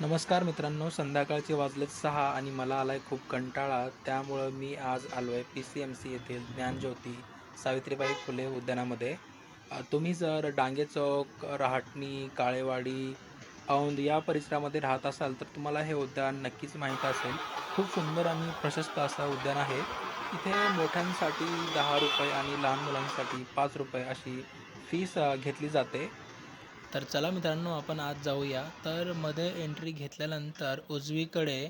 नमस्कार मित्रांनो संध्याकाळचे वाजलेत सहा आणि मला आलाय खूप कंटाळा. त्यामुळं मी आज आलो आहे पी सी एम सी येथील ज्ञानज्योती सावित्रीबाई फुले उद्यानामध्ये. तुम्ही जर डांगे चौक रहाटणी काळेवाडी औंध या परिसरामध्ये राहत असाल तर तुम्हाला हे उद्यान नक्कीच माहीत असेल. खूप सुंदर आणि प्रशस्त असं उद्यान आहे. इथे मोठ्यांसाठी दहा रुपये आणि लहान मुलांसाठी पाच रुपये अशी फीस घेतली जाते. तर चला मित्रांनो आपण आज जाऊया. तर मध्ये एंट्री घेतल्यानंतर उजवीकडे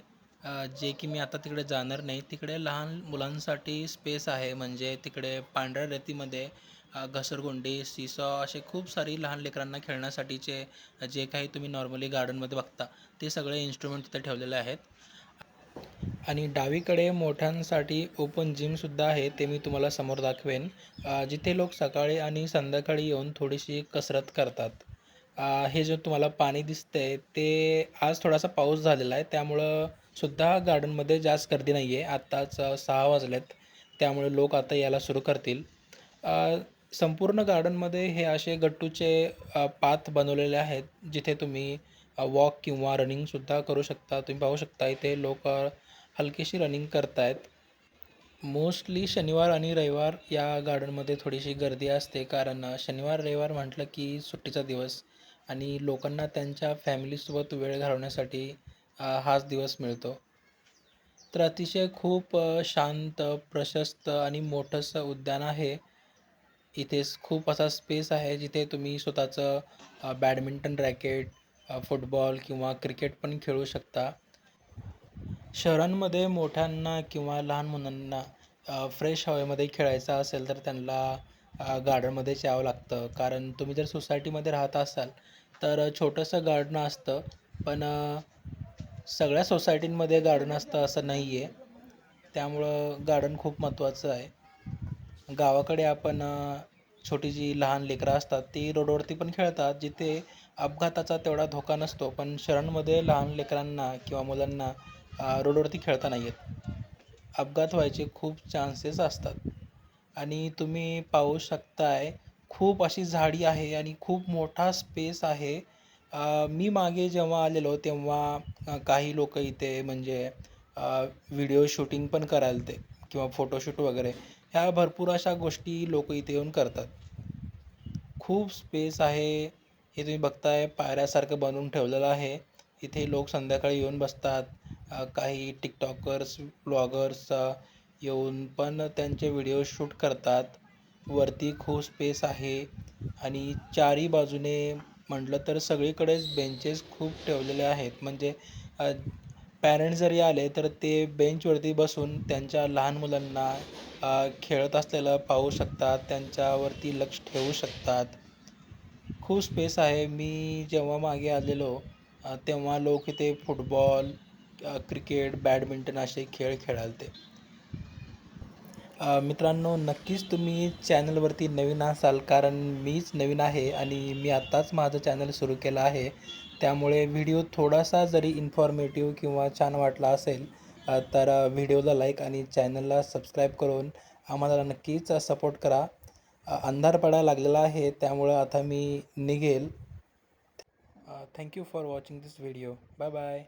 जे की मी आता तिकडे जाणार नाही तिकडे लहान मुलांसाठी स्पेस आहे. म्हणजे तिकडे पांढऱ्या रेतीमध्ये घसरगुंडी सीसॉ असे खूप सारी लहान लेकरांना खेळण्यासाठीचे जे काही तुम्ही नॉर्मली गार्डनमध्ये बघता ते सगळे इन्स्ट्रुमेंट तिथे ठेवलेले आहेत. आणि डावीकडे मोठ्यांसाठी ओपन जिमसुद्धा आहे ते मी तुम्हाला समोर दाखवेन. जिथे लोक सकाळी आणि संध्याकाळी येऊन थोडीशी कसरत करतात. हे जे तुम्हाला पाणी दिसतंय ते आज थोडासा पाऊस झालेला आहे. त्यामुळं सुद्धा गार्डनमध्ये जास्त गर्दी नाही आहे आत्ताच अ, सहा वाजलेत. त्यामुळे लोक आता यायला सुरू करतील. अ, संपूर्ण गार्डनमध्ये हे असे गट्टूचे अ, पाथ बनवलेले आहेत जिथे तुम्ही वॉक किंवा रनिंगसुद्धा करू शकता. तुम्ही पाहू शकता इथे लोक हलकीशी रनिंग करतायत. मोस्टली शनिवार आणि रविवार या गार्डनमध्ये थोडीशी गर्दी असते. कारण अ, शनिवार रविवार म्हटलं की सुट्टीचा दिवस. आणि लोकांना त्यांच्या फॅमिलीसोबत वेळ घालवण्यासाठी हाच दिवस मिळतो. तर अतिशय खूप शांत प्रशस्त आणि मोठंसं उद्यान आहे. इथे खूप असा स्पेस आहे जिथे तुम्ही स्वतःचं बॅडमिंटन रॅकेट फुटबॉल किंवा क्रिकेट पण खेळू शकता. शहरांमध्ये मोठ्यांना किंवा लहान मुलांना फ्रेश हवेमध्ये खेळायचं असेल तर त्यांना गार्डनमध्येच यावं लागतं. कारण तुम्ही जर सोसायटीमध्ये राहत असाल तर छोटंसं गार्डन असतं पण सगळ्या सोसायटींमध्ये गार्डन असतं असं नाही आहे त्यामुळं गार्डन खूप महत्त्वाचं आहे. गावाकडे आपण छोटी जी लहान लेकरं असतात ती रोडवरती पण खेळतात जिथे अपघाताचा तेवढा धोका नसतो पण शहरांमध्ये लहान लेकरांना किंवा मुलांना रोडवरती खेळता नाही येत अपघात व्हायचे खूप चान्सेस असतात. आणि तुम्ही पाहू शकताय खूप अशी झाडी आहे आणि खूप मोठा स्पेस आहे. मी मागे जेव्हा आलेलो तेव्हा काही लोक इथे म्हणजे व्हिडिओ शूटिंग पण करायला ते किंवा फोटोशूट वगैरे ह्या भरपूर अशा गोष्टी लोक इथे येऊन करतात. खूप स्पेस आहे हे तुम्ही बघताय पायऱ्यासारखं बनवून ठेवलेलं आहे. इथे लोक संध्याकाळी येऊन बसतात. काही टिकटॉकर्स ब्लॉगर्स येऊन पण त्यांचे व्हिडिओ शूट करतात. वरती खूप स्पेस आहे. आणि चारी बाजूने म्हटलं तर सगळीकडेच बेंचेस खूप ठेवलेले आहेत. म्हणजे पॅरेंट्स जरी आले तर ते बेंचवरती बसून त्यांच्या लहान मुलांना खेळत असलेलं पाहू शकतात. त्यांच्यावरती लक्ष ठेवू शकतात. खूप स्पेस आहे. मी जेव्हा मागे आलेलो तेव्हा लोक इथे फुटबॉल क्रिकेट बॅडमिंटन असे खेळ खेळालते. मित्रांनो नक्कीच तुम्ही चॅनलवरती नवीन असाल कारण मीच नवीन आहे आणि मी आत्ताच माझं चॅनल सुरू केलं आहे. त्यामुळे व्हिडिओ थोडासा जरी इन्फॉर्मेटिव्ह किंवा छान वाटला असेल तर व्हिडिओला लाईक आणि चॅनलला सबस्क्राईब करून आम्हाला नक्कीच सपोर्ट करा. अंधार पडायला लागलेला आहे त्यामुळं आता मी निघेल. Thank you for watching this video bye bye